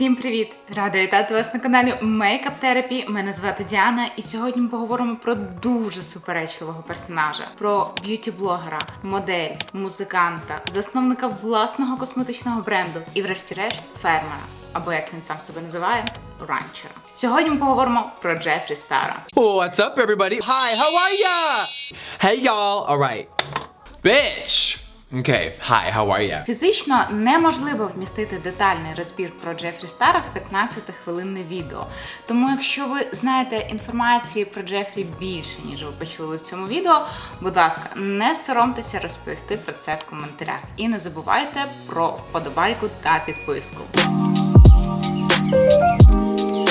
Всім привіт! Рада вітати вас на каналі Makeup Therapy. Мене звати Діана, і сьогодні ми поговоримо про дуже суперечливого персонажа: про б'юті-блогера, модель, музиканта, засновника власного косметичного бренду і, врешті-решт, фермера. Або як він сам себе називає, ранчера. Сьогодні ми поговоримо про Джефрі Стара. What's up, everybody? Hi, how are ya? Hey, y'all. All right. Bitch. Okay. Hi, how are you? Фізично неможливо вмістити детальний розбір про Джефрі Стара в 15-хвилинне відео. Тому, якщо ви знаєте інформації про Джефрі більше, ніж ви почули в цьому відео, будь ласка, не соромтеся розповісти про це в коментарях. І не забувайте про вподобайку та підписку.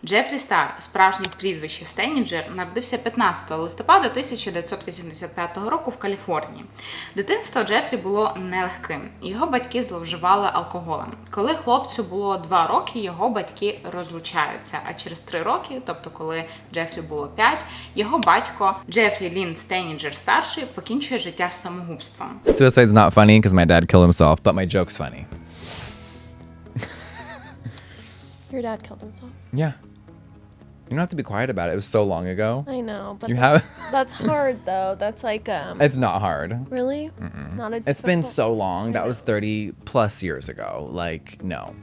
Джефрі Стар, справжнє прізвище Стеніджер, народився 15 листопада 1985 року в Каліфорнії. Дитинство Джефрі було нелегким. Його батьки зловживали алкоголем. Коли хлопцю було 2 роки, його батьки розлучаються. А через 3 роки, тобто коли Джефрі було 5, його батько Джефрі Лін Стеніджер старший покінчує життя самогубством. Suicide's not funny because my dad killed himself, but my joke's funny. Your dad killed himself. Yeah. You don't have to be quiet about it. It was so long ago. I know, but You that's, have- that's hard though. That's like um. It's not hard. really not a. It's been difficult- so long. That was 30 plus years ago. Like, no.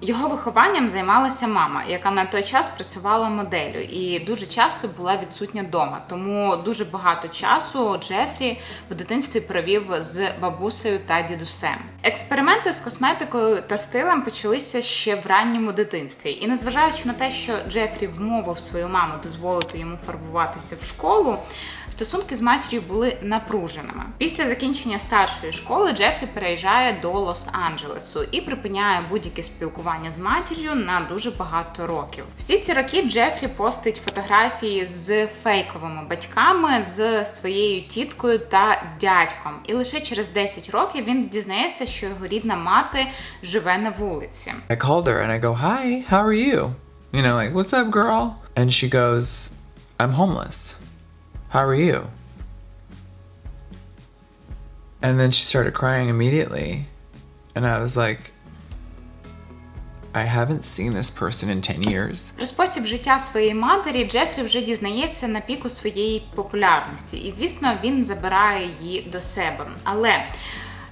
Його вихованням займалася мама, яка на той час працювала моделлю і дуже часто була відсутня вдома. Тому дуже багато часу Джефрі в дитинстві провів з бабусею та дідусем. Експерименти з косметикою та стилем почалися ще в ранньому дитинстві. І незважаючи на те, що Джефрі вмовив свою маму дозволити йому фарбуватися в школу. Стосунки з матір'ю були напруженими. Після закінчення старшої школи Джефрі переїжджає до Лос-Анджелесу і припиняє будь-яке спілкування з матір'ю на дуже багато років. Всі ці роки Джефрі постить фотографії з фейковими батьками, з своєю тіткою та дядьком. І лише через 10 років він дізнається, що його рідна мати живе на вулиці. I called her and I go, Hi, how are you? You know, like, what's up, girl? And she goes, I'm homeless. How are you? And then she started crying immediately. And I was like, I haven't seen this person in 10 years. Про спосіб життя своєї матері Джефрі вже дізнається на піку своєї популярності, і звісно, він забирає її до себе. Але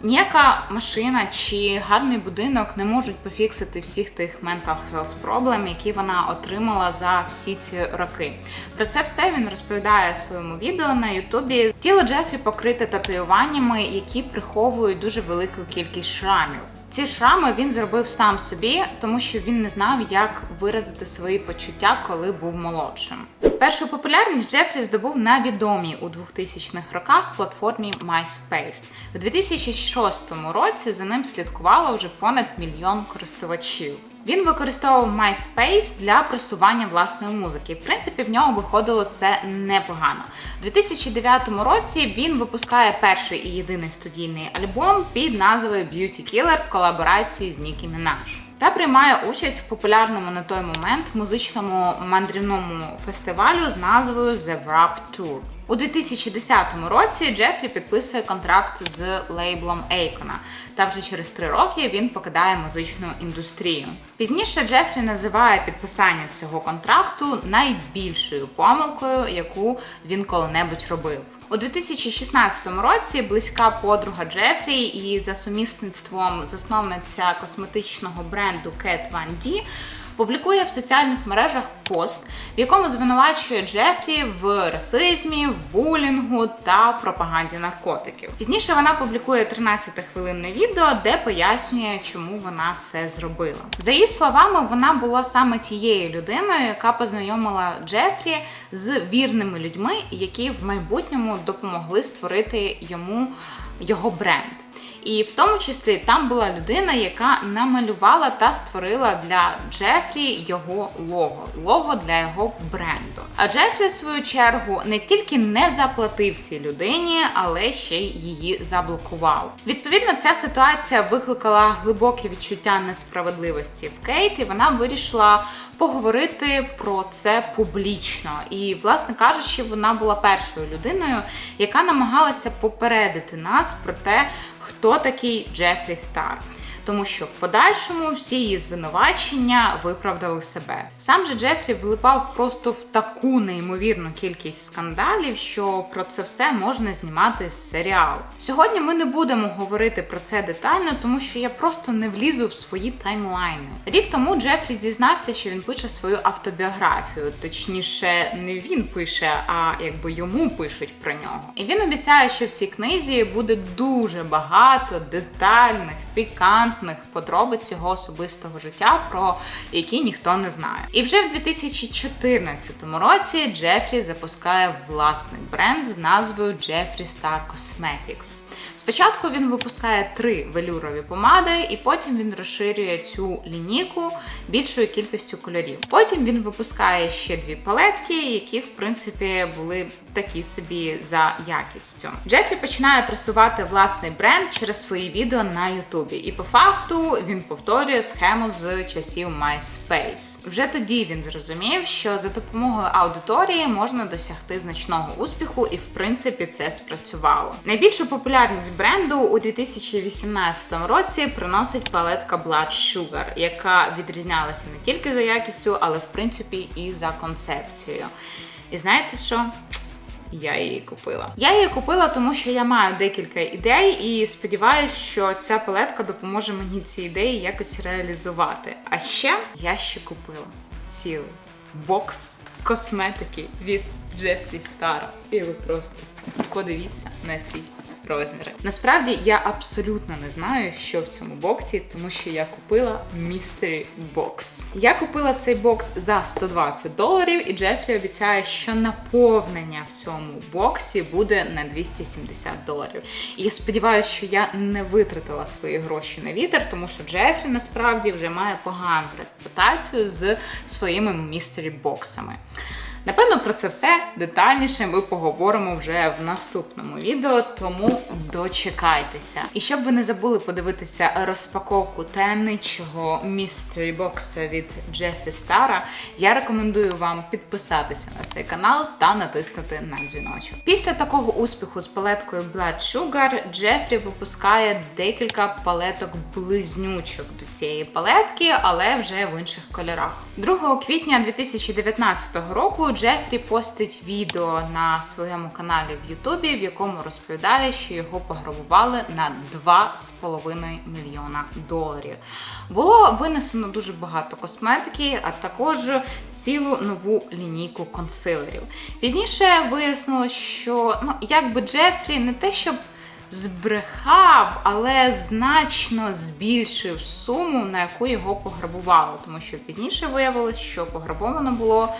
ніяка машина чи гарний будинок не можуть пофіксити всіх тих mental health проблем, які вона отримала за всі ці роки. Про це все він розповідає в своєму відео на Ютубі. Тіло Джефрі покрите татуюваннями, які приховують дуже велику кількість шрамів. Ці шрами він зробив сам собі, тому що він не знав, як виразити свої почуття, коли був молодшим. Першу популярність Джефрі здобув на відомій у 2000-х роках платформі MySpace. У 2006 році за ним слідкувало вже понад мільйон користувачів. Він використовував MySpace для просування власної музики. В принципі, в нього виходило це непогано. У 2009 році він випускає перший і єдиний студійний альбом під назвою Beauty Killer в колаборації з Нікі Мінаж. Та приймає участь в популярному на той момент музичному мандрівному фестивалю з назвою The Wrap Tour. У 2010 році Джефрі підписує контракт з лейблом Ейкона, та вже через три роки він покидає музичну індустрію. Пізніше Джефрі називає підписання цього контракту найбільшою помилкою, яку він коли-небудь робив. У 2016 році близька подруга Джефрі і за сумісництвом засновниця косметичного бренду Cat Van D публікує в соціальних мережах пост, в якому звинувачує Джефрі в расизмі, в булінгу та пропаганді наркотиків. Пізніше вона публікує 13-хвилинне відео, де пояснює, чому вона це зробила. За її словами, вона була саме тією людиною, яка познайомила Джефрі з вірними людьми, які в майбутньому допомогли створити йому його бренд. І в тому числі там була людина, яка намалювала та створила для Джефрі його лого, лого для його бренду. А Джефрі, в свою чергу, не тільки не заплатив цій людині, але ще й її заблокував. Відповідно, ця ситуація викликала глибоке відчуття несправедливості в Кейт, і вона вирішила поговорити про це публічно. І, власне кажучи, вона була першою людиною, яка намагалася попередити нас про те, хто такий Джефрі Стар. Тому що в подальшому всі її звинувачення виправдали себе. Сам же Джефрі влипав просто в таку неймовірну кількість скандалів, що про це все можна знімати серіал. Сьогодні ми не будемо говорити про це детально, тому що я просто не влізу в свої таймлайни. Рік тому Джефрі зізнався, що він пише свою автобіографію, точніше, не він пише, а якби йому пишуть про нього. І він обіцяє, що в цій книзі буде дуже багато детальних, пікантних подробиць його особистого життя, про які ніхто не знає. І вже в 2014 році Джефрі запускає власний бренд з назвою Jeffree Star Cosmetics. Спочатку він випускає три велюрові помади, і потім він розширює цю лінійку більшою кількістю кольорів. Потім він випускає ще дві палетки, які в принципі були такі собі за якістю. Джефрі починає просувати власний бренд через свої відео на Ютубі, і по факту він повторює схему з часів MySpace. Вже тоді він зрозумів, що за допомогою аудиторії можна досягти значного успіху, і в принципі це спрацювало. Найбільшу популярність бренду у 2018 році приносить палетка Blood Sugar, яка відрізнялася не тільки за якістю, але в принципі і за концепцією. І знаєте що? Я її купила. Я її купила, тому що я маю декілька ідей, і сподіваюся, що ця палетка допоможе мені ці ідеї якось реалізувати. А ще я ще купила цілий бокс косметики від Джефрі Стара. І ви просто подивіться на ці розміри. Насправді я абсолютно не знаю, що в цьому боксі, тому що я купила Mystery Box. Я купила цей бокс за 120 доларів, і Джефрі обіцяє, що наповнення в цьому боксі буде на 270 доларів. І я сподіваюся, що я не витратила свої гроші на вітер, тому що Джефрі насправді вже має погану репутацію з своїми Mystery боксами. Напевно, про це все детальніше ми поговоримо вже в наступному відео, тому дочекайтеся. І щоб ви не забули подивитися розпаковку таємничого містері бокса від Джефрі Стара, я рекомендую вам підписатися на цей канал та натиснути на дзвіночок. Після такого успіху з палеткою Blood Sugar Джефрі випускає декілька палеток близнючок до цієї палетки, але вже в інших кольорах. 2 квітня 2019 року Джефрі постить відео на своєму каналі в Ютубі, в якому розповідає, що його пограбували на 2,5 мільйона доларів. Було винесено дуже багато косметики, а також цілу нову лінійку консилерів. Пізніше вияснилось, що ну якби Джефрі не те, щоб збрехав, але значно збільшив суму, на яку його пограбували, тому що пізніше виявилось, що пограбовано було.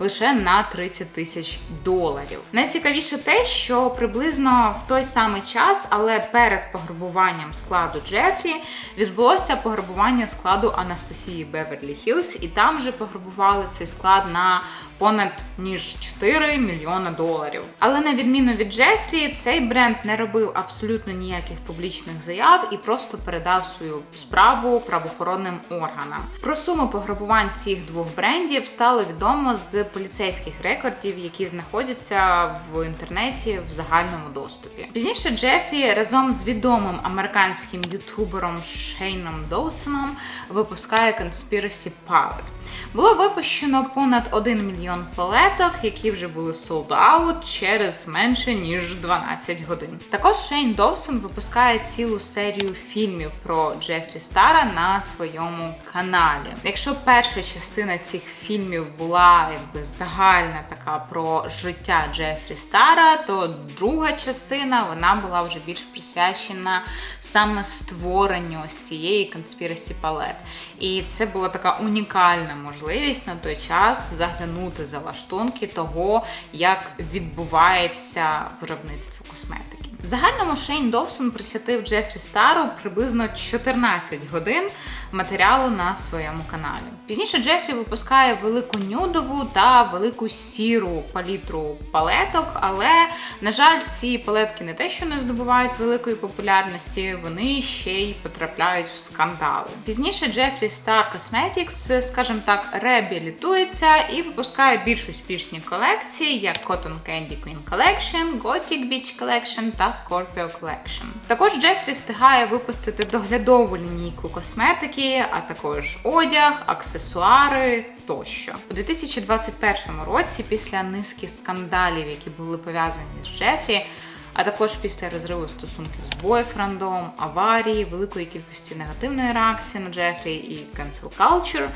Лише на 30 тисяч доларів. Найцікавіше те, що приблизно в той самий час, але перед пограбуванням складу Джефрі, відбулося пограбування складу Анастасії Беверлі Хілз, і там вже пограбували цей склад на понад ніж 4 мільйона доларів. Але на відміну від Джефрі, цей бренд не робив абсолютно ніяких публічних заяв і просто передав свою справу правоохоронним органам. Про суму пограбувань цих двох брендів стало відомо з поліцейських рекордів, які знаходяться в інтернеті в загальному доступі. Пізніше Джефрі разом з відомим американським ютубером Шейном Доусоном випускає Conspiracy Palette. Було випущено понад 1 мільйон палеток, які вже були sold out через менше ніж 12 годин. Також Шейн Довсон випускає цілу серію фільмів про Джефрі Стара на своєму каналі. Якщо перша частина цих фільмів була якби загальна така про життя Джефрі Стара, то друга частина вона була вже більш присвячена саме створенню ось цієї Conspiracy Palette. І це була така унікальна можливість на той час заглянути за лаштунки того, як відбувається виробництво косметики. В загальному Шейн Довсон присвятив Джефрі Стару приблизно 14 годин матеріалу на своєму каналі. Пізніше Джефрі випускає велику нюдову та велику сіру палітру палеток, але, на жаль, ці палетки не те, що не здобувають великої популярності, вони ще й потрапляють в скандали. Пізніше Джефрі Star Cosmetics, скажімо так, реабілітується і випускає більш успішні колекції, як Cotton Candy Queen Collection, Gothic Beach Collection та та Scorpio Collection. Також Джефрі встигає випустити доглядову лінійку косметики, а також одяг, аксесуари тощо. У 2021 році, після низки скандалів, які були пов'язані з Джефрі, а також після розриву стосунків з бойфрендом, аварії, великої кількості негативної реакції на Джефрі і cancel culture,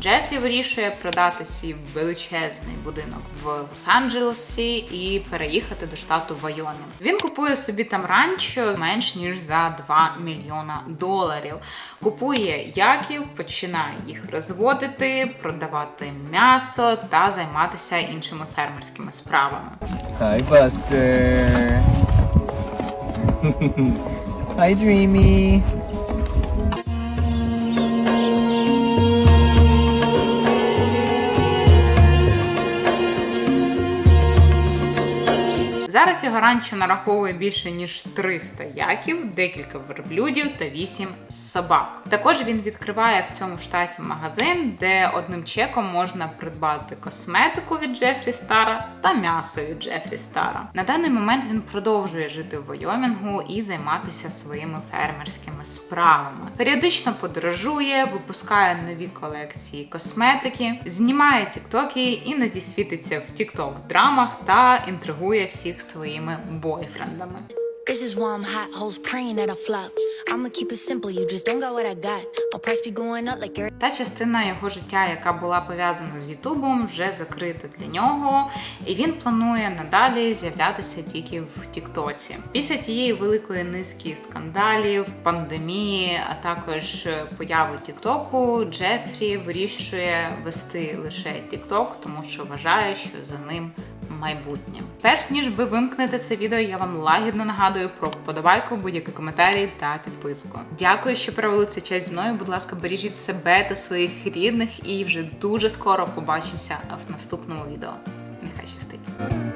Джефрі вирішує продати свій величезний будинок в Лос-Анджелесі і переїхати до штату Вайомінг. Він купує собі там ранчо менш ніж за 2 мільйона доларів. Купує яків, починає їх розводити, продавати м'ясо та займатися іншими фермерськими справами. Hi, Buster. Hi, Dreamy. Зараз його ранчо нараховує більше ніж 300 яків, декілька верблюдів та 8 собак. Також він відкриває в цьому штаті магазин, де одним чеком можна придбати косметику від Джефрі Стара та м'ясо від Джефрі Стара. На даний момент він продовжує жити в Войомінгу і займатися своїми фермерськими справами. Періодично подорожує, випускає нові колекції косметики, знімає тіктоки, іноді світиться в тікток-драмах та інтригує всіх своїми бойфрендами. This is why I'm hot, hoes praying that I flop. I'ma keep it simple, you just don't got what I got. My price be going up like Та частина його життя, яка була пов'язана з Ютубом, вже закрита для нього, і він планує надалі з'являтися тільки в Тіктоці. Після тієї великої низки скандалів, пандемії, а також появи Тіктоку, Джефрі вирішує вести лише Тікток, тому що вважає, що за ним майбутнє. Перш ніж ви вимкнете це відео, я вам лагідно нагадую про вподобайку, будь-які коментарі та підписку. Дякую, що провели цей час зі мною. Будь ласка, бережіть себе та своїх рідних, і вже дуже скоро побачимося в наступному відео. Нехай щастить!